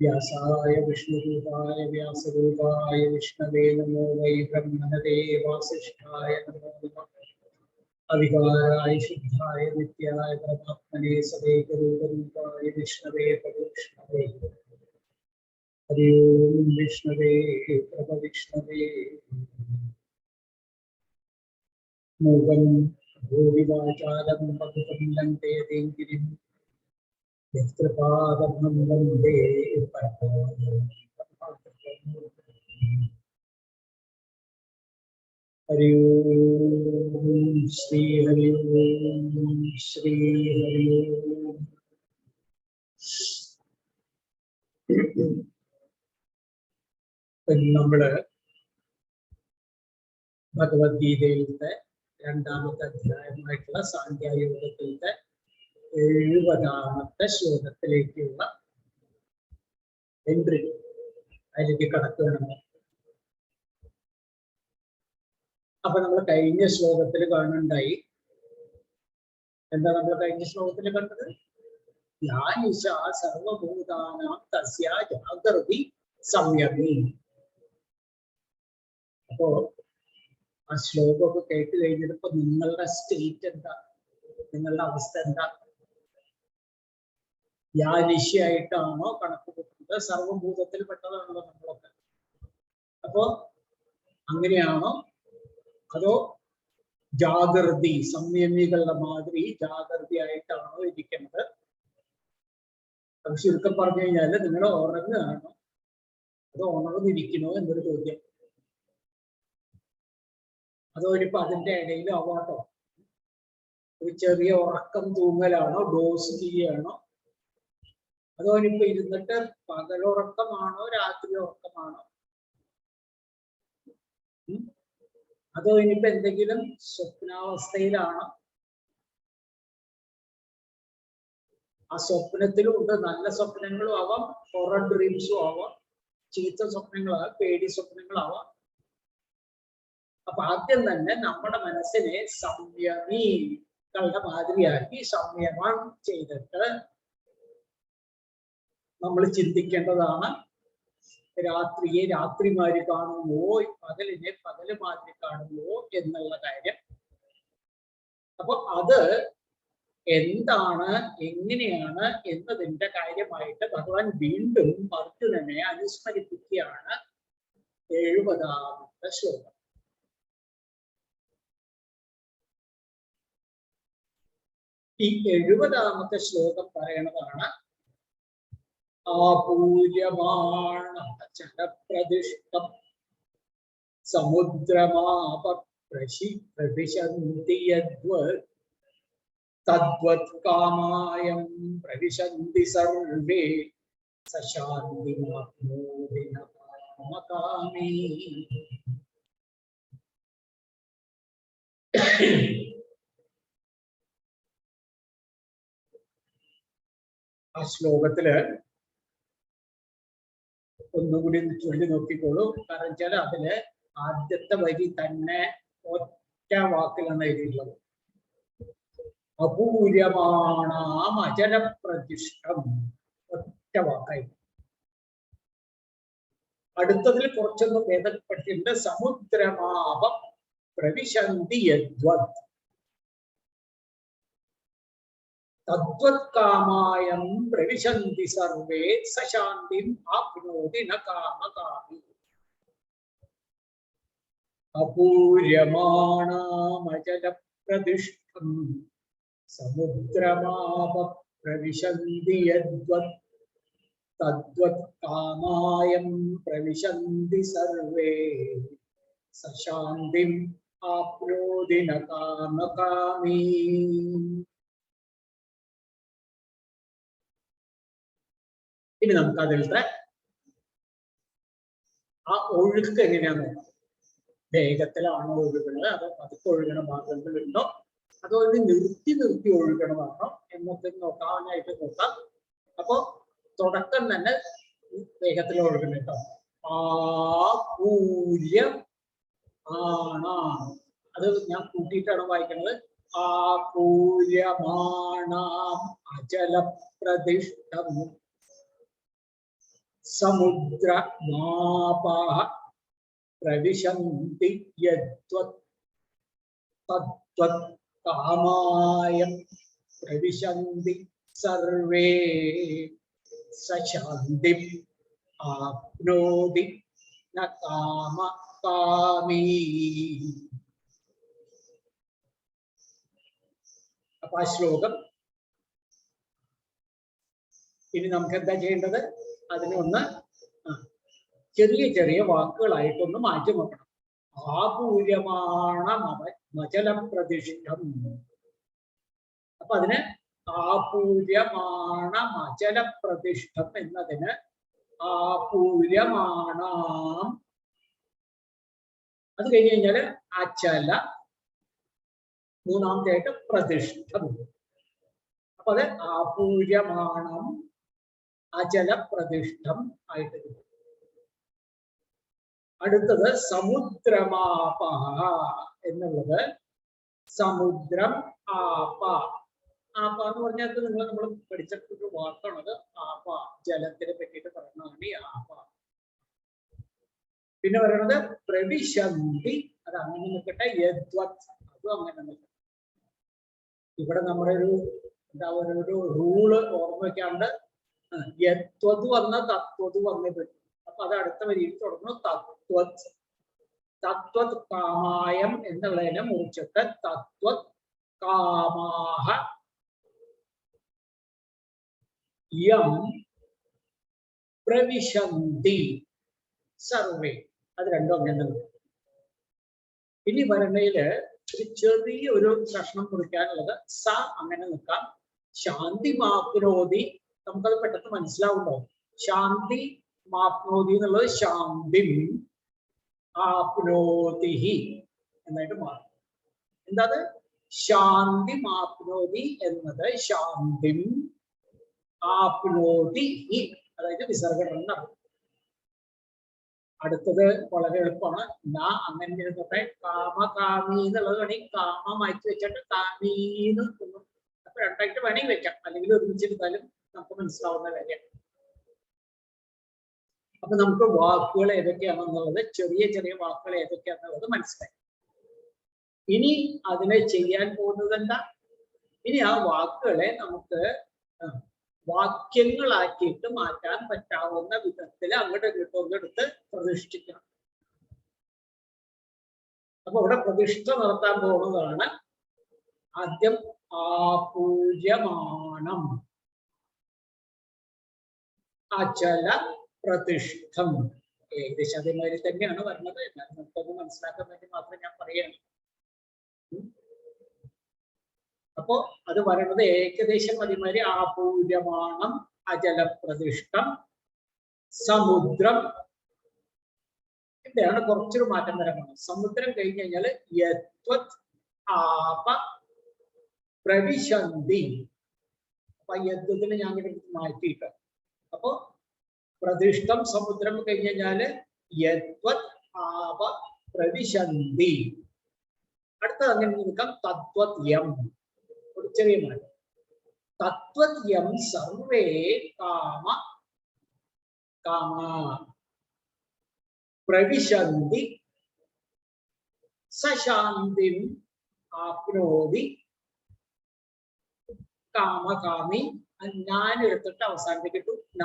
व्यासाय विष्णुरूपाय, व्यासरूपाय, विष्णवे नमो वै ब्रह्मणवे वासिष्ठाय नमो नमः। अविकाराय शुद्धाय नित्याय परमात्मने सदैकरूपरूपाय विष्णवे प्रविष्णवे हरि ओम विष्णवे, प्रभविष्णवे। मूगं भूरिवाचारं पवितं लङ्के ഓം ശ്രീ ഓം ശ്രീ ഇന്ന് നമ്മൾ ഭഗവത്ഗീതയിലത്തെ രണ്ടാമത്തെ അധ്യായമായിട്ടുള്ള സാന്ധ്യായോഗത്തിലത്തെ എഴുപതാമത്തെ ശ്ലോകത്തിലേക്കുള്ള എൻട്രി അതിലേക്ക് കടക്കുകയാണ് അപ്പൊ നമ്മൾ കഴിഞ്ഞ ശ്ലോകത്തിൽ കാണുന്നുണ്ടായി. എന്താ നമ്മൾ കഴിഞ്ഞ ശ്ലോകത്തിൽ കണ്ടത്? തസ്യ ജാഗ്രതി സംയമി. അപ്പോ ആ ശ്ലോകമൊക്കെ കേട്ട് കഴിഞ്ഞിട്ട് നിങ്ങളുടെ സ്റ്റേറ്റ് എന്താ? നിങ്ങളുടെ അവസ്ഥ എന്താ? യാനിശയായിട്ടാണോ കണക്ക് കൂട്ടുന്നത് സർവഭൂതത്തിൽ പെട്ടതാണല്ലോ നമ്മളൊക്കെ? അപ്പോ അങ്ങനെയാണോ? അതോ ജാഗ്രതി സംയമികളുടെ മാതിരി ജാഗ്രതി ആയിട്ടാണോ ഇരിക്കുന്നത്? അത് ചുരുക്കം പറഞ്ഞു കഴിഞ്ഞാൽ നിങ്ങൾ ഉറങ്ങുകയാണോ അതോ ഉണർന്നിരിക്കണോ എന്നൊരു ചോദ്യം. അതോ ഇനിയിപ്പോ അതിന്റെ ഇടയിൽ ആവാട്ടോ ഒരു ചെറിയ ഉറക്കം തൂങ്ങലാണോ? ഡോസ് ചെയ്യുകയാണോ? അതോ ഇനിയിപ്പോ ഇരുന്നിട്ട് പകലുറക്കമാണോ രാത്രി ഉറക്കമാണോ? അതോ ഇനിയിപ്പോ എന്തെങ്കിലും സ്വപ്നാവസ്ഥയിലാണോ? ആ സ്വപ്നത്തിലും ഉണ്ട് നല്ല സ്വപ്നങ്ങളും ആവാം ഹൊറർ ഡ്രീംസും ആവാം ചീത്ത സ്വപ്നങ്ങളാവാം പേടി സ്വപ്നങ്ങളാവാം. അപ്പൊ ആദ്യം തന്നെ നമ്മുടെ മനസ്സിനെ സംയമികളുടെ മാതിരിയാക്കി സംയമം ചെയ്തിട്ട് നമ്മൾ ചിന്തിക്കേണ്ടതാണ്. രാത്രിയെ രാത്രിമാര് കാണുന്നുവോ പകലിനെ പകൽ കാണുമോ കാണുന്നുവോ എന്നുള്ള കാര്യം. അപ്പൊ അത് എന്താണ് എങ്ങനെയാണ് എന്നതിന്റെ കാര്യമായിട്ട് ഭഗവാൻ വീണ്ടും അർജുനനെ അനുസ്മരിപ്പിക്കുകയാണ് എഴുപതാമത്തെ ശ്ലോകം. ഈ എഴുപതാമത്തെ ശ്ലോകം പറയണതാണ് ആപൂര്യമാണചലപ്രതിഷ്ഠം സമുദ്രമാപ പ്രശി പ്രവിശന്തി യദ്വത് തദ്വത് കാമായം പ്രവിശന്തി സർവേ സശാന്തിമാപ്നോതി ന കാമകാമീ ആ ശ്ലോകത്തിൽ ഒന്നുകൂടി ഒന്ന് ചൊല്ലി നോക്കിക്കോളൂ. കാരണം വെച്ചാൽ അതിൽ ആദ്യത്തെ വരി തന്നെ ഒറ്റ വാക്കിലാണ് എഴുതിയിട്ടുള്ളത്. അപൂര്യമാണാം അചരപ്രതിഷ്ഠം ഒറ്റ വാക്കായി. അടുത്തതിൽ കുറച്ചൊന്ന് ഭേദപ്പെട്ടിട്ടുണ്ട്. സമുദ്രമാപം പ്രവിശന്തി യദ്വത്. തദ്വത്കാമായം പ്രവിശന്തി സർവേ സശാന്തിം ആപ്നോതി ന കാമകാമി അപൂര്യമാണാമചലപ്രതിഷ്ഠം സമുദ്രമാപ പ്രവിശന്തി യദ്വത് തദ്വത് കാമായം പ്രവിശന്തി സർവേ സശാന്തിം ആപ്നോതി ഇനി നമുക്ക് അതിലത്തെ ആ ഒഴുക്ക് എങ്ങനെയാന്ന് വേഗത്തിലാണോ ഒഴുകുന്നത്? അതോ പതുക്കെ ഒഴുകണ ഭാഗങ്ങളുണ്ടോ അതോ ഇത് നിർത്തി നിർത്തി ഒഴുകണമാണോ എന്നൊക്കെ നോക്കാനായിട്ട് നോക്കാം. അപ്പോ തുടക്കം തന്നെ വേഗത്തിൽ ഒഴുകണം കേട്ടോ. ആ അത് ഞാൻ കൂട്ടിയിട്ടാണ് വായിക്കുന്നത്. ആ പൂര്യമാണാം അചലപ്രതിഷ്ഠം. സമുദ്ര പ്രവിശന്തി യദ്വത് തദ്വത് കാമായം പ്രവിശന്തി സർവേ സശാന്തി ആപ്നോതി ന കാമ കാമീ. അപ്പൊ ആ ശ്ലോകം. ഇനി നമുക്ക് എന്താ ചെയ്യേണ്ടത്? അതിനെ ഒന്ന് ചെറിയ ചെറിയ വാക്കുകളായിട്ടൊന്ന് മാറ്റി നോക്കണം ആപൂര്യമാണ മചലം പ്രതിഷ്ഠം. അപ്പൊ അതിന് ആപൂര്യമാണ മചല പ്രതിഷ്ഠം എന്നതിന് ആപൂര്യമാണാം. അത് കഴിഞ്ഞ് കഴിഞ്ഞാൽ അചല മൂന്നാമത്തെ ആയിട്ട് പ്രതിഷ്ഠം. അപ്പൊ അത് ആപൂര്യമാണം അചല പ്രതിഷ്ഠം ആയിട്ട് കിട്ടും. അടുത്തത് സമുദ്രമാപ എന്നുള്ളത് സമുദ്രം ആപ. ആപ എന്ന് പറഞ്ഞാൽ നിങ്ങൾ നമ്മൾ പഠിച്ചിട്ടൊരു വാക്കാണത്. ആപ ജലത്തിനെ പറ്റിയിട്ട് പറയുന്നതാണ് ഈ ആപ. പിന്നെ പറയുന്നത് പ്രവിശന്തി അത് അങ്ങനെ നിൽക്കട്ടെ യദ്വത് അതും അങ്ങനെ നിൽക്കട്ടെ. ഇവിടെ നമ്മുടെ ഒരു എന്താ പറയുക ഒരു റൂൾ ഓർമ്മ വെക്കാണ്ട് യത്വത് വന്ന തത്വത് വന്നേ പറ്റും അപ്പൊ അത് അടുത്ത വരിയിൽ തുടങ്ങുന്നു തത്വത് തത്വത് കാമായം എന്നുള്ളതിനെ മുറിച്ചിട്ട് തത്വത് കാമാഹ. യം പ്രവിശന്തി സർവേ. അത് രണ്ടും അങ്ങനെ ഇനി വരണയിൽ ഒരു ചെറിയ ഒരു കഷ്ണം കുറിക്കാനുള്ളത് സ അങ്ങനെ നിൽക്കാം. ശാന്തി മാപ്നോതി നമുക്കത് പെട്ടെന്ന് മനസ്സിലാവുണ്ടോ? ശാന്തി മാപ്നോതി എന്നുള്ളത് ശാന്തി ആപ്നോതിഹി എന്നായിട്ട് മാറും. എന്താ ശാന്തി മാപ്നോതി എന്നത് ശാന്തി ആപ്നോതി അതായത് വിസർഗം അടുത്തത് വളരെ എളുപ്പമാണ്. നാ അങ്ങനെ ഇരുന്നോട്ടെ കാമ കാമി എന്നുള്ളത് വേണമെങ്കിൽ കാമ മാറ്റി വെച്ചിട്ട്. കാമീന്ന് അപ്പൊ രണ്ടായിട്ട് വേണമെങ്കിൽ വെക്കാം. അല്ലെങ്കിൽ ഒരുമിച്ചിരുന്നാലും നമുക്ക് മനസ്സിലാവുന്ന കാര്യമാണ് അപ്പൊ നമുക്ക് വാക്കുകൾ ഏതൊക്കെയാണെന്നുള്ളത് ചെറിയ ചെറിയ വാക്കുകൾ ഏതൊക്കെയാണെന്നുള്ളത് മനസ്സിലായി. ഇനി അതിനെ ചെയ്യാൻ പോകുന്നത് എന്താ ഇനി ആ വാക്കുകളെ നമുക്ക് വാക്യങ്ങളാക്കിയിട്ട് മാറ്റാൻ പറ്റാവുന്ന വിധത്തിൽ അങ്ങോട്ട് എടുത്ത് പ്രതിഷ്ഠിക്കണം. അപ്പൊ ഇവിടെ പ്രതിഷ്ഠ നടത്താൻ പോകുന്നതാണ് ആദ്യം ആപൂജ്യമാണം. അചല പ്രതിഷ്ഠം ഏകദേശം അതേമാതിരി തന്നെയാണ് വരുന്നത്. എന്നാലും നമുക്കൊന്ന് മനസ്സിലാക്കാൻ വേണ്ടി മാത്രം ഞാൻ പറയുകയാണ്. അപ്പോ അത് പറയുന്നത് ഏകദേശം അതേമാതിരി ആപൂര്യമാണം അചല പ്രതിഷ്ഠം സമുദ്രം. ഇവിടെയാണ് കുറച്ചൊരു മാറ്റം പോകുന്നത്. സമുദ്രം കഴിഞ്ഞ് കഴിഞ്ഞാൽ യത്വത് ആപ പ്രവിശന്തി. അപ്പൊ യത്വത്തിന് ഞാൻ ഇവിടെ മാറ്റിയിട്ട് അപ്പോ പ്രതിഷ്ഠം സമുദ്രം കഴിഞ്ഞ് കഴിഞ്ഞാൽ യത്വത് ആവ പ്രവിശന്തി. അടുത്തത് അങ്ങനെ നിൽക്കാം തത്വത് യം. ഒരു ചെറിയ മാറ്റം. തത്വത് യം സർവേ കാമ കാമ പ്രവിശന്തി സശാന്തിം ആപ്നോതി കാമകാമി ഞാൻ എടുത്തിട്ട് അവസാനിപ്പിക്കട്ടു. ന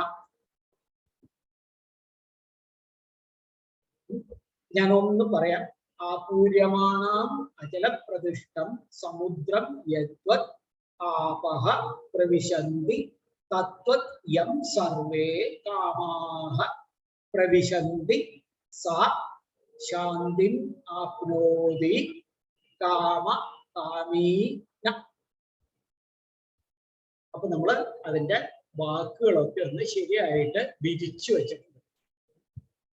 ഞാൻ ഒന്ന് പറയാം. ആപൂര്യമാണാം അചലപ്രതിഷ്ഠം സമുദ്രം യദ്വത് ആപഹ പ്രവിശന്തി തത്വത് യം സർവേ കാമാഹ പ്രവിശന്തി സ ശാന്തിം ആപ്നോതി കാമ കാമീ അപ്പൊ നമ്മൾ അതിന്റെ വാക്കുകളൊക്കെ ഒന്ന് ശരിയായിട്ട് വിരിച്ചു വെച്ചിട്ടുണ്ട്.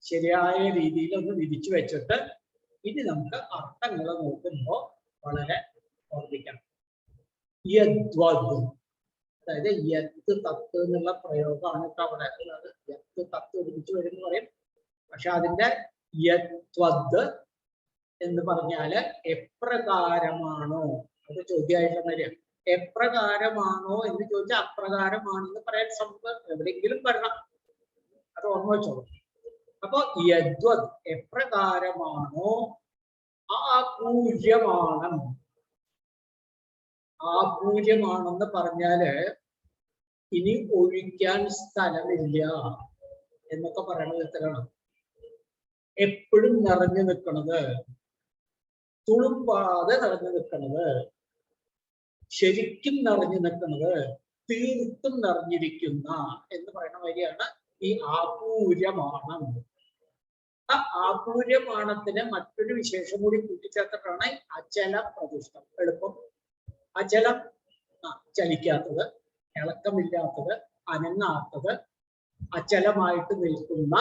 ശരിയായ രീതിയിൽ ഒന്ന് വിരിച്ചു വെച്ചിട്ട് ഇനി നമുക്ക് അർത്ഥങ്ങൾ നോക്കുമ്പോൾ വളരെ ഓർമ്മിക്കണം യദ്വദ്. അതായത് യത്ത് തത്ത് എന്നുള്ള പ്രയോഗമാണ് ഇപ്പൊ അവിടെ. അത് യത്ത് തത്ത് ഒരുമിച്ച് വരും പറയും. പക്ഷെ അതിന്റെ യത്വദ് എന്ന് പറഞ്ഞാൽ എപ്രകാരമാണോ? അത് ചോദ്യമായിട്ടുള്ള വരിക എപ്രകാരമാണോ എന്ന് ചോദിച്ചാൽ അപ്രകാരമാണെന്ന് പറയാൻ സംഭവം എവിടെയെങ്കിലും വരണം. അത് ഓർമ്മ വെച്ചോളൂ. അപ്പൊ യദ്വത് എപ്രകാരമാണോ? ആ പൂജ്യമാണം. ആ പൂജ്യമാണെന്ന് പറഞ്ഞാൽ ഇനി ഒഴിക്കാൻ സ്ഥലമില്ല എന്നൊക്കെ പറയണ വിധത്തിലാണ് എപ്പോഴും നിറഞ്ഞു നിൽക്കണത് തുളുമ്പാതെ നിറഞ്ഞു നിൽക്കണത് ശരിക്കും നിറഞ്ഞു നിൽക്കുന്നത് തീർത്തും നിറഞ്ഞിരിക്കുന്ന എന്ന് പറയുന്ന വരിയാണ് ഈ ആപൂര്യമാണം. ആ ആപൂര്യമാണത്തിന് മറ്റൊരു വിശേഷം കൂടി കൂട്ടിച്ചേർത്തിട്ടാണ് അചല പ്രതിഷ്ഠം എളുപ്പം. അചലം ചലിക്കാത്തത് ഇളക്കമില്ലാത്തത് അനങ്ങാത്തത് അചലമായിട്ട് നിൽക്കുന്ന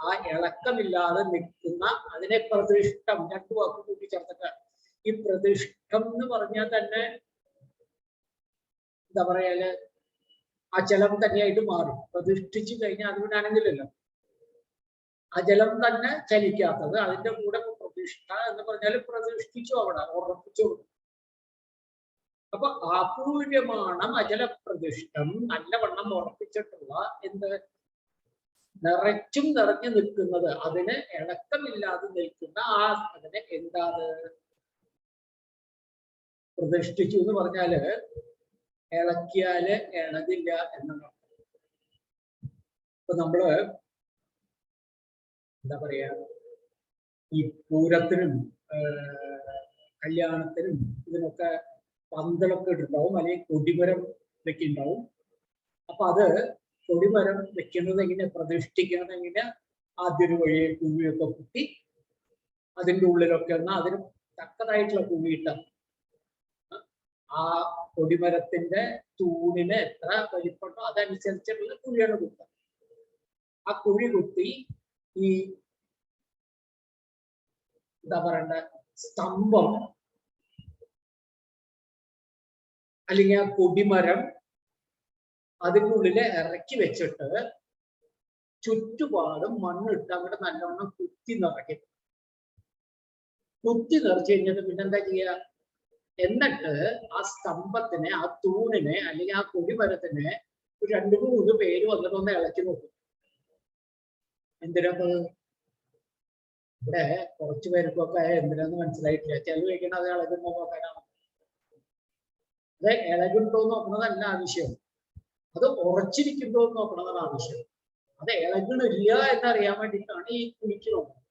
ആ ഇളക്കമില്ലാതെ നിൽക്കുന്ന അതിനെ പ്രതിഷ്ഠം രണ്ടു വാക്ക് കൂട്ടിച്ചേർത്തിട്ട് ഈ പ്രതിഷ്ഠം എന്ന് പറഞ്ഞാൽ തന്നെ എന്താ പറയാൽ അചലം തന്നെയായിട്ട് മാറും. പ്രതിഷ്ഠിച്ചു കഴിഞ്ഞാൽ അതുകൊണ്ട് അനങ്ങില്ലല്ലോ അജലം തന്നെ ചലിക്കാത്തത് അതിന്റെ കൂടെ പ്രതിഷ്ഠ എന്ന് പറഞ്ഞാൽ പ്രതിഷ്ഠിച്ചു അവിടെ ഉറപ്പിച്ചു അപ്പൊ ആപൂര്യമാണ് അചല പ്രതിഷ്ഠം നല്ലവണ്ണം ഉറപ്പിച്ചിട്ടുള്ള എന്ത്? നിറച്ചും നിറഞ്ഞു നിൽക്കുന്നത് അതിന് ഇളക്കമില്ലാതെ നിൽക്കുന്ന ആ അതിന് എന്താണ് പ്രതിഷ്ഠിച്ചു എന്ന് പറഞ്ഞാൽ ഇളക്കിയാൽ ഇളകില്ല എന്നാണ് ഇപ്പൊ നമ്മൾ എന്താ പറയാ ഈ പൂരത്തിനും കല്യാണത്തിനും ഇതിനൊക്കെ പന്തലൊക്കെ ഇട്ടിട്ടുണ്ടാവും അല്ലെങ്കിൽ കൊടിമരം വെക്കുന്നുണ്ടാവും അപ്പൊ അത് കൊടിമരം വെക്കുന്നത് എങ്ങനെ പ്രതിഷ്ഠിക്കുന്നത് എങ്ങനെ ആദ്യൊരു വഴിയെ കുഴിയൊക്കെ കുത്തി അതിന്റെ ഉള്ളിലൊക്കെ ഒന്ന് അതിന് തക്കതായിട്ടുള്ള കുഴിയിട്ട ആ കൊടിമരത്തിന്റെ തൂണിന് എത്ര വലിപ്പമുണ്ടോ അതനുസരിച്ചിട്ടുള്ള കുഴിയാണ് കുത്തുക. ആ കുഴി കുത്തി ഈ എന്താ പറയണ്ട സ്തംഭം അല്ലെങ്കിൽ ആ കൊടിമരം അതിന്റെ ഇറക്കി വെച്ചിട്ട് ചുറ്റുപാടും മണ്ണിട്ട് അങ്ങോട്ട് നല്ലവണ്ണം കുത്തി നിറയ്ക്കും. കുത്തി നിറച്ചു കഴിഞ്ഞിട്ട് പിന്നെന്താ ചെയ്യുക? എന്നിട്ട് ആ സ്തംഭത്തിനെ ആ തൂണിനെ അല്ലെങ്കിൽ ആ കൊടിമരത്തിനെ രണ്ട് മൂന്ന് പേര് വന്നിട്ട് ഒന്ന് ഇളക്കി നോക്കും. എന്തിനാ ഇവിടെ കുറച്ചു പേർക്കൊക്കെ എന്തിനാന്ന് മനസ്സിലായിട്ടില്ല. ചില വയ്ക്കണ അത് ഇളകുമ്പോ നോക്കാനാണ്. അത് ഇളകുണ്ടോ നോക്കണതല്ല ആവശ്യം. അത് ഉറച്ചിരിക്കുന്നുണ്ടോ എന്ന് നോക്കണതാണ് ആവശ്യം. അത് ഇളകണില്ല എന്നറിയാൻ വേണ്ടിയിട്ടാണ് ഈ കുളിക്ക് നോക്കുന്നത്.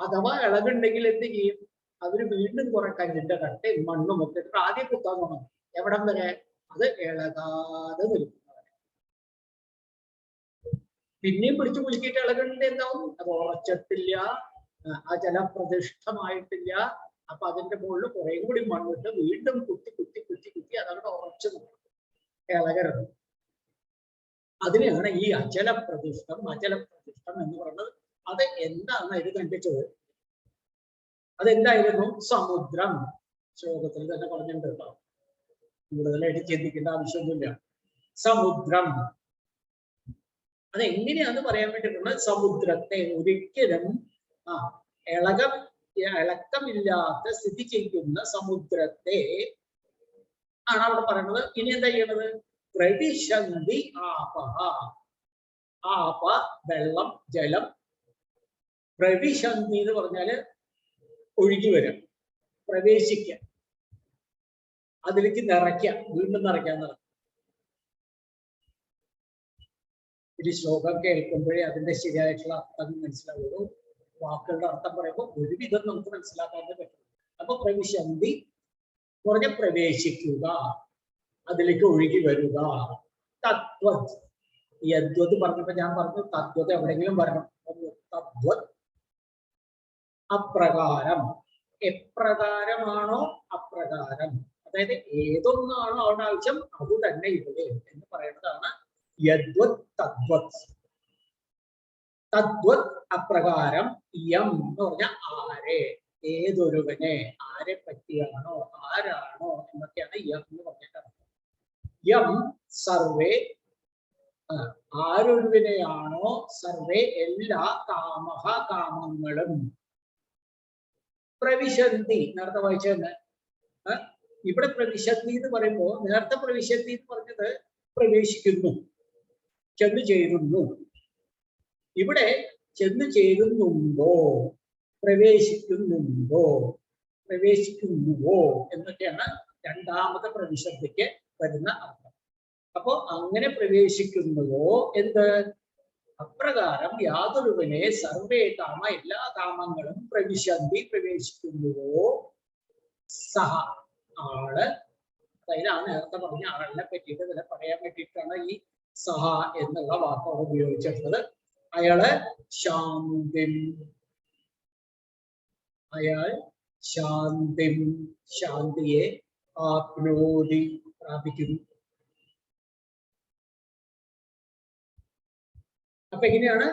അഥവാ ഇളകുണ്ടെങ്കിൽ എന്ത് ചെയ്യും? അവർ വീണ്ടും കുറെ കല്ലിന്റെ കട്ടയും മണ്ണും ഒക്കെ ഇട്ടിട്ട് ആദ്യം കുത്താൻ തുടങ്ങും. എവിടം വരെ? അത് ഇളകാതെ നിൽക്കുന്നവരെ പിന്നെയും പിടിച്ചു കുലുക്കിയിട്ട് ഇളകുന്നുണ്ട് എന്താവും? അത് ഉറച്ചിട്ടില്ല. ആ ജലപ്രതിഷ്ഠമായിട്ടില്ല. അപ്പൊ അതിന്റെ മുകളിൽ കുറെ കൂടി മണ്ണിട്ട് വീണ്ടും കുത്തി കുത്തി കുത്തി കുത്തി അതവിടെ ഉറച്ചു നിൽക്കും ഇളകരുത്. അതിനെയാണ് ഈ അചല പ്രതിഷ്ഠം അചല പ്രതിഷ്ഠം എന്ന് പറയുന്നത്. അത് എന്താണ് ഇത് കണ്ടിച്ചത് അതെന്തായിരുന്നു? സമുദ്രം. ശ്ലോകത്തിൽ തന്നെ പറഞ്ഞിട്ടുണ്ട് കേട്ടോ. കൂടുതലായിട്ട് ചിന്തിക്കേണ്ട ആവശ്യമൊന്നുമില്ല. സമുദ്രം. അതെങ്ങനെയാന്ന് പറയാൻ വേണ്ടിയിട്ടുള്ളത് സമുദ്രത്തെ ഒരിക്കലും ആ ഇളക ഇളക്കമില്ലാത്ത സ്ഥിതി ചെയ്യുന്ന സമുദ്രത്തെ ആണ് അവിടെ പറയുന്നത് ഇനി എന്താ ചെയ്യണത്? പ്രതിസന്ധി ആപ. ആപ വെള്ളം ജലം. പ്രവിശന്തി എന്ന് പറഞ്ഞാൽ ഒഴുകി വരും. പ്രവേശിക്കുക അതിലേക്ക് നിറയ്ക്കാം. വീണ്ടും നിറയ്ക്കാൻ നടക്കും ഒരു ശ്ലോകം കേൾക്കുമ്പോഴേ അതിന്റെ ശരിയായിട്ടുള്ള അർത്ഥം മനസ്സിലാവുള്ളൂ. വാക്കുകളുടെ അർത്ഥം പറയുമ്പോൾ ഒരുവിധം നമുക്ക് മനസ്സിലാക്കാതെ പറ്റും അപ്പൊ പ്രവിശന്തി കുറഞ്ഞ പ്രവേശിക്കുക അതിലേക്ക് ഒഴുകി വരിക. തത്വത് യദ്വത് പറഞ്ഞപ്പോ ഞാൻ പറഞ്ഞു തത്വത് എവിടെയെങ്കിലും വരണം. തദ്വത്. അപ്രകാരം. എപ്രകാരമാണോ അപ്രകാരം? അതായത് ഏതൊന്നാണോ അവിടെ ആവശ്യം അത് തന്നെ ഇവിടെ എന്ന് പറയുന്നതാണ് യദ്വത് തദ്വത്. തദ്വത് അപ്രകാരം യം എന്ന് പറഞ്ഞ ആരെ? ഏതൊരുവനെ? ആരെ പറ്റിയാണോ? ആരാണോ? എന്നൊക്കെയാണ് യം എന്ന് പറഞ്ഞിട്ട് യം സർവേ ആരൊരുവിനെയാണോ സർവേ എല്ലാ കാമഹ കാമങ്ങളും. പ്രവിശന്തി നേരത്തെ വായിച്ചതന്നെ ഇവിടെ പ്രവിശന്തി എന്ന് പറയുമ്പോ നേരത്തെ പ്രവിശന്തി എന്ന് പറഞ്ഞത് പ്രവേശിക്കുന്നു ചെന്ന് ചേരുന്നു. ഇവിടെ ചെന്ന് ചേരുന്നുണ്ടോ? പ്രവേശിക്കുന്നുണ്ടോ? പ്രവേശിക്കുന്നുവോ? എന്നൊക്കെയാണ് രണ്ടാമത്തെ പ്രവിശന്തിക്ക് വരുന്ന അർത്ഥം. അപ്പോ അങ്ങനെ പ്രവേശിക്കുന്നുവോ എന്ത്? അപ്രകാരം യാതൊരുവനെ സർവേ കാമ എല്ലാ കാമങ്ങളും പ്രവിശന്തി പ്രവേശിക്കുന്നുവോ? സഹ ആൾ. അതായത് നേരത്തെ പറഞ്ഞ ആളിനെ പറ്റിയിട്ട് ഇതിനെ പറയാൻ വേണ്ടിയിട്ടാണ് ഈ സഹ എന്നുള്ള വാക്കോട് ഉപയോഗിച്ചിട്ടുള്ളത്. അയാൾ ശാന്തി. അയാൾ ശാന്തി. ശാന്തിയെ ആപ്നോതി പ്രാപിക്കുന്നു. അപ്പൊ എങ്ങനെയാണ്?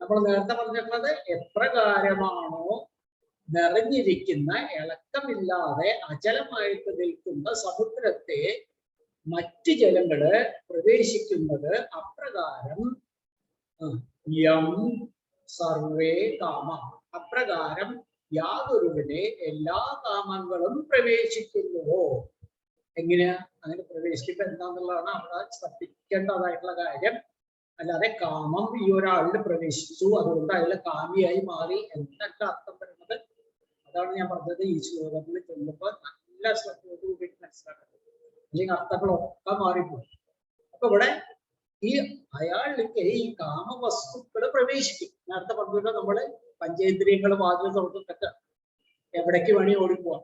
നമ്മൾ നേരത്തെ പറഞ്ഞിട്ടുള്ളത് എപ്രകാരമാണോ നിറഞ്ഞിരിക്കുന്ന ഇളക്കമില്ലാതെ അചലമായിട്ട് നിൽക്കുന്ന സമുദ്രത്തെ മറ്റ് ജലങ്ങൾ പ്രവേശിക്കുന്നത് അപ്രകാരം യം സർവേ കാമ. അപ്രകാരം യാതൊരുവിനെ എല്ലാ കാമങ്ങളും പ്രവേശിക്കുന്നുവോ? എങ്ങനെയാ? അങ്ങനെ പ്രവേശിക്കുമ്പോ എന്താന്നുള്ളതാണ് അവിടെ ശ്രദ്ധിക്കേണ്ടതായിട്ടുള്ള കാര്യം. അല്ലാതെ കാമം ഈ ഒരാളിൽ പ്രവേശിച്ചു. അതുകൊണ്ട് അയാൾ കാമിയായി മാറി എന്നൊക്കെ അർത്ഥം വരുന്നത് അതാണ് ഞാൻ പറഞ്ഞത് ഈ ശ്ലോകത്തിൽ ചെല്ലുമ്പോൾ നല്ല ശ്രദ്ധയോട് കൂടി മനസ്സിലാക്കുന്നത് അല്ലെങ്കിൽ അർത്ഥങ്ങളൊക്കെ മാറിപ്പോയി. അപ്പൊ ഇവിടെ ഈ അയാളിലേക്ക് ഈ കാമവസ്തുക്കൾ പ്രവേശിക്കും. നേരത്തെ പറഞ്ഞിട്ട് നമ്മൾ പഞ്ചേന്ദ്രിയങ്ങൾ വാതിൽ തുറന്നിട്ടൊക്കെ എവിടേക്ക് വേണി ഓടിപ്പോവാം.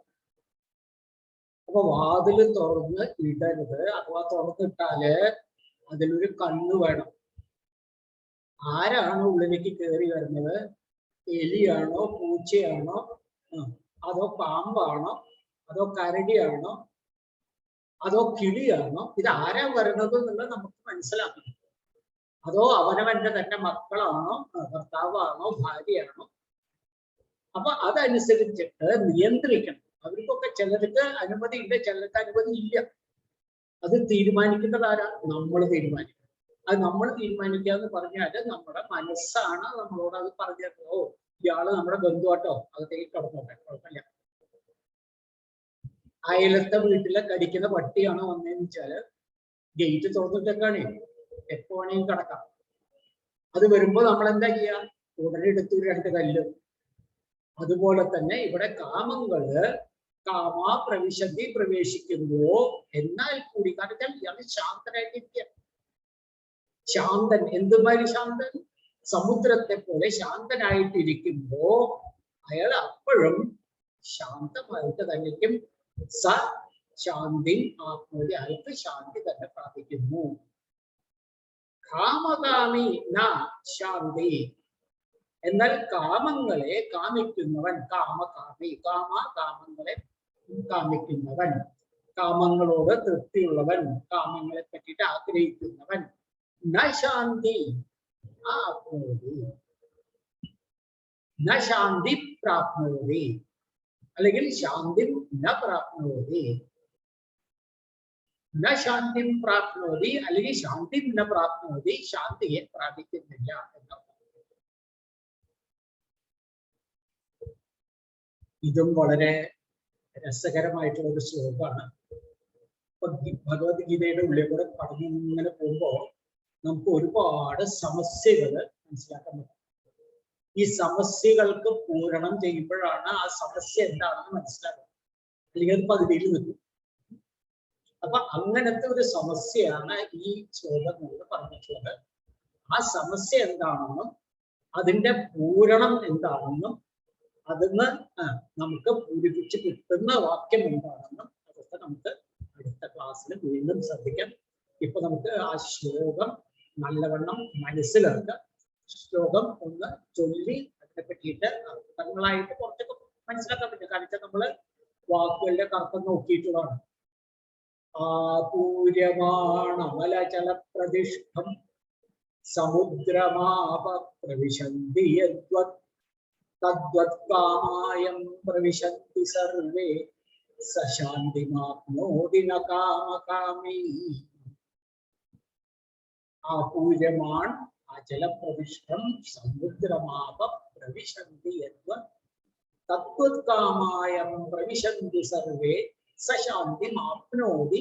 അപ്പൊ വാതിൽ തുറന്ന് ഇടരുത്. അഥവാ തുറന്നിട്ടാൽ അതിലൊരു കണ്ണ് വേണം. ആരാണ് ഉള്ളിലേക്ക് കയറി വരുന്നത്? എലിയാണോ പൂച്ചയാണോ അതോ പാമ്പാണോ അതോ കരടിയാണോ അതോ കിളിയാണോ? ഇത് ആരാ വരുന്നത് എന്നുള്ളത് നമുക്ക് മനസ്സിലാക്കണം. അതോ അവനവന്റെ തന്നെ മക്കളാണോ ഭർത്താവാണോ ഭാര്യയാണോ? അപ്പൊ അതനുസരിച്ചിട്ട് നിയന്ത്രിക്കണം. അവർക്കൊക്കെ ചിലർക്ക് അനുമതി ഉണ്ട് ചിലർക്ക് അനുമതി ഇല്ല അത് തീരുമാനിക്കുന്നത് ആരാ? നമ്മൾ തീരുമാനിക്കണം. അത് നമ്മൾ തീരുമാനിക്കുക എന്ന് പറഞ്ഞാൽ നമ്മുടെ മനസ്സാണ് നമ്മളോട് അത് പറഞ്ഞത്. ഓ ഇയാൾ നമ്മുടെ ബന്ധുവാട്ടോ അകത്തേക്ക് കടന്നോട്ടെ. കുഴപ്പമില്ല. അയലത്തെ വീട്ടിലെ കടിക്കുന്ന പട്ടിയാണ് വന്നതെന്ന് വെച്ചാൽ ഗേറ്റ് തുറന്നിട്ടൊക്കെയാണ് എപ്പോ വേണേലും കിടക്കാം. അത് വരുമ്പോ നമ്മൾ എന്താ ചെയ്യാ? ഉടനെ എടുത്തു രണ്ട് കല്ല്. അതുപോലെ തന്നെ ഇവിടെ കാമങ്ങൾ കാമാ പ്രവിശന്തി പ്രവേശിക്കുന്നുവോ? എന്നാൽ കൂടി കാരണം ഇയാൾ ശാന്തനായിട്ടിരിക്കുക ശാന്തൻ. എന്തുമാതിരി ശാന്തൻ? സമുദ്രത്തെ പോലെ ശാന്തനായിട്ടിരിക്കുമ്പോ അയാൾ അപ്പോഴും ശാന്തമായിട്ട് തന്നെയും സ ശാന്തി ആത്മതി അയാൾക്ക് ശാന്തി തന്നെ പ്രാപിക്കുന്നു. കാമകാമി ന ശാന്തി. എന്നാൽ കാമങ്ങളെ കാമിക്കുന്നവൻ കാമകാമി കാമ കാമങ്ങളെ കാമിക്കുന്നവൻ. കാമങ്ങളോട് തൃപ്തിയുള്ളവൻ കാമങ്ങളെ പറ്റിയിട്ട് ആഗ്രഹിക്കുന്നവൻ. ശാന്തി ആപ്നോതി പ്രാപ്നോതി അല്ലെങ്കിൽ ശാന്തി ന പ്രാപ്നോതി പ്രാപ്നോതി അല്ലെങ്കിൽ ശാന്തി ന പ്രാപ്നോതി ശാന്തിയെ പ്രാപിക്കുന്നില്ല എന്നർത്ഥം. ഇതും വളരെ രസകരമായിട്ടുള്ള ഒരു ശ്ലോകമാണ് ഭഗവത്ഗീതയുടെ ഉള്ളിൽ കൂടെ പറഞ്ഞിങ്ങനെ പോകുമ്പോ നമുക്ക് ഒരുപാട് സമസ്യകൾ മനസ്സിലാക്കാൻ പറ്റും. ഈ സമസ്യകൾക്ക് പൂരണം ചെയ്യുമ്പോഴാണ് ആ സമസ്യ എന്താണെന്ന് മനസ്സിലാക്കുന്നത് അല്ലെങ്കിൽ അത് പകുതിയിൽ നിൽക്കും. അപ്പൊ അങ്ങനത്തെ ഒരു സമസ്യയാണ് ഈ ശ്ലോകങ്ങളിൽ പറഞ്ഞിട്ടുള്ളത്. ആ സമസ്യ എന്താണെന്നും അതിന്റെ പൂരണം എന്താണെന്നും അതിന്ന് നമുക്ക് പൂരിപ്പിച്ച് കിട്ടുന്ന വാക്യം എന്താണെന്നും അതൊക്കെ നമുക്ക് അടുത്ത ക്ലാസ്സിൽ വീണ്ടും ശ്രദ്ധിക്കാം. ഇപ്പൊ നമുക്ക് ആ ശ്ലോകം നല്ലവണ്ണം മനസ്സിലാക്കുക ശ്ലോകം ഒന്ന് ചൊല്ലി അതിനെ പറ്റിയിട്ട് അർത്ഥങ്ങളായിട്ട് കുറച്ചൊക്കെ മനസ്സിലാക്കാൻ പറ്റും. കാരണം വെച്ചാൽ നമ്മൾ വാക്കുകളുടെ അർത്ഥം നോക്കിയിട്ടുള്ളതാണ്. ആപൂര്യമാണമലചല പ്രതിഷ്ഠം സമുദ്രമാപ പ്രവിശന്തി യദ്വത് തദ്വത് കാമായം പ്രവിശന്തി സർവേ സശാന്തിമാപ്നോതി കാമകാമീ ആപൂര്യമാൺ അചലപ്രവിഷ്ടം സമുദ്രമാപ പ്രവിശന്തി യദ്വത് തത്വത്കാമായം പ്രവിശന്തി സർവേ സശാന്തി മാപ്നോതി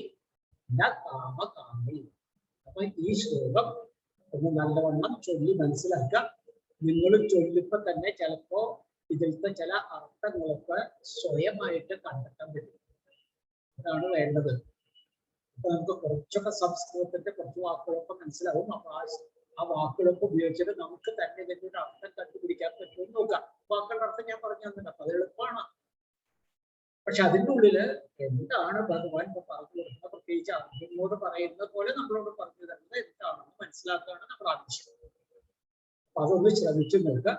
അപ്പൊ ഈ ശ്ലോകം ഒന്ന് നല്ലവണ്ണം ചൊല്ലി മനസ്സിലാക്കുക. നിങ്ങൾ ചൊല്ലിപ്പോ തന്നെ ചിലപ്പോ ഇതിലത്തെ ചില അർത്ഥങ്ങളൊക്കെ സ്വയമായിട്ട് കണ്ടെത്താൻ പറ്റും. അതാണ് വേണ്ടത്. നമുക്ക് കുറച്ചൊക്കെ സംസ്കൃതത്തിന്റെ കുറച്ച് വാക്കുകളൊക്കെ മനസ്സിലാവും. അപ്പൊ ആ ആ വാക്കുകളൊക്കെ ഉപയോഗിച്ചിട്ട് നമുക്ക് തന്നെ ഇതിന്റെ ഒരു അർത്ഥം കണ്ടുപിടിക്കാൻ പറ്റുമെന്ന് നോക്കാം. വാക്കുകളുടെ അർത്ഥം ഞാൻ പറഞ്ഞു തന്നില്ല അപ്പൊ അത് എളുപ്പമാണ്. പക്ഷെ അതിന്റെ ഉള്ളിൽ എന്താണ് ഭഗവാൻ ഇപ്പൊ പറഞ്ഞു കൊടുക്കുന്നത് പ്രത്യേകിച്ച് അർജുനോട് പറയുന്ന പോലെ നമ്മളോട് പറഞ്ഞു തരുന്നത് എന്താണെന്ന് മനസ്സിലാക്കുകയാണ് നമ്മൾ ആവശ്യം. അപ്പൊ അതൊന്ന് ശ്രമിച്ചു നോക്കുക.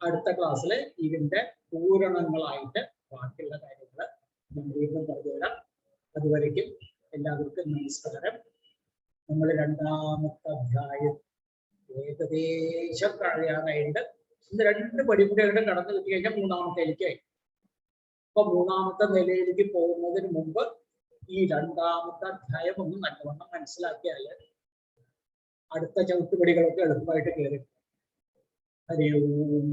അടുത്ത ക്ലാസ്സിൽ ഇതിന്റെ പൂരണങ്ങളായിട്ട് ബാക്കിയുള്ള കാര്യങ്ങൾ നമ്മൾ വീണ്ടും പറഞ്ഞുതരാം അതുവരയ്ക്കും എല്ലാവർക്കും നമസ്കാരം. നമ്മൾ രണ്ടാമത്തെ അധ്യായം ഏകദേശം കഴിയാറായിട്ട് ഇന്ന് രണ്ട് പടിമുടികളുടെ കടന്നു കിട്ടി കഴിഞ്ഞാൽ മൂന്നാമത്തേലേക്കായി അപ്പൊ മൂന്നാമത്തെ നിലയിലേക്ക് പോകുന്നതിന് മുമ്പ് ഈ രണ്ടാമത്തെ അധ്യായം ഒന്ന് നല്ലവണ്ണം മനസ്സിലാക്കിയാൽ അടുത്ത ചവിട്ടുപടികളൊക്കെ എളുപ്പമായിട്ട് കയറി ഹരി ഓം.